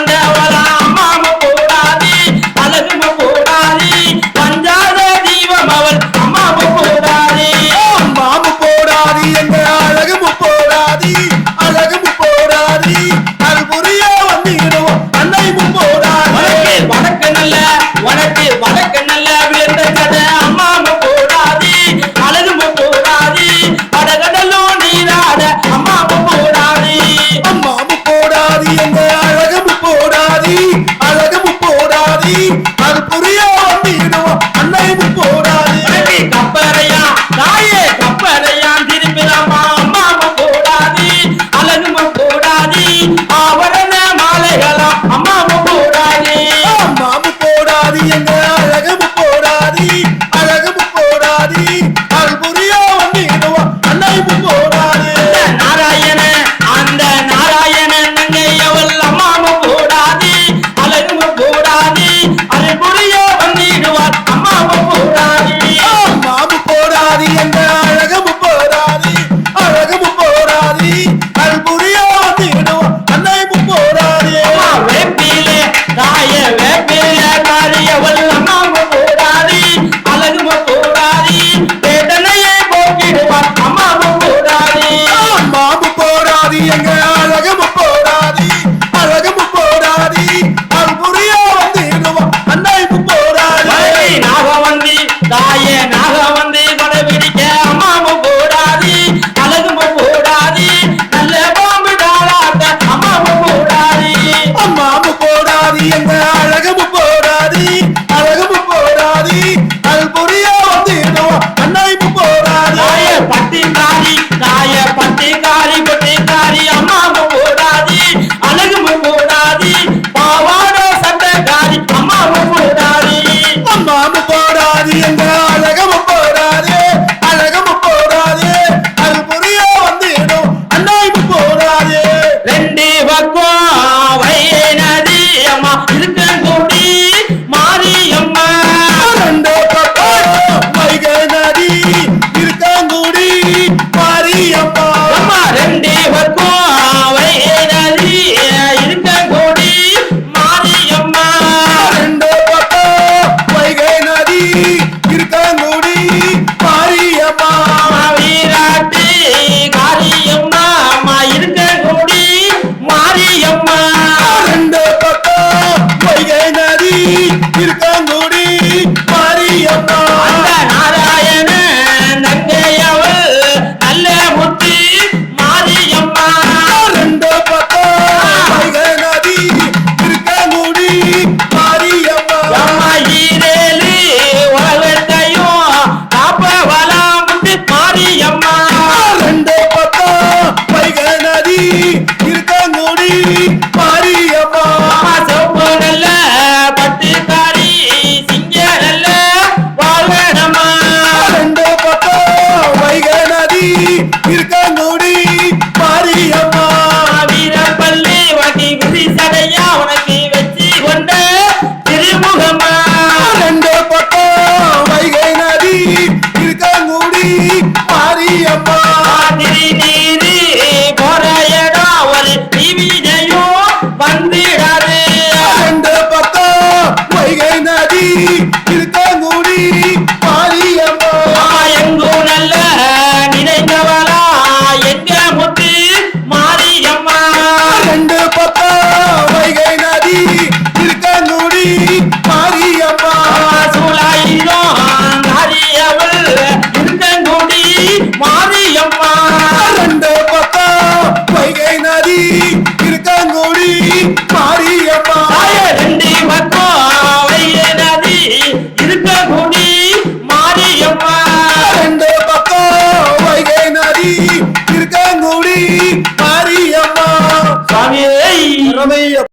Anda wala அந்த அழகு மாரியம்மா இருக்கேன் கூடி மாரியம்மா. ரெண்டு பக்கம் வைகை நதி இருக்கங்குடி மாரியம்மா. அம்மா ரெண்டு பக்கம் வைகை நதி இருக்கங்குடி மாரியம்மா. ரெண்டு பக்கம் வைகை நதி இருக்கங்குடி மாரியம்மா. வீராட்டு காரியம்மா அம்மா இருக்கங்குடி மாரியம்மா. ரெண்டு பக்கம் Hey, hey, hey.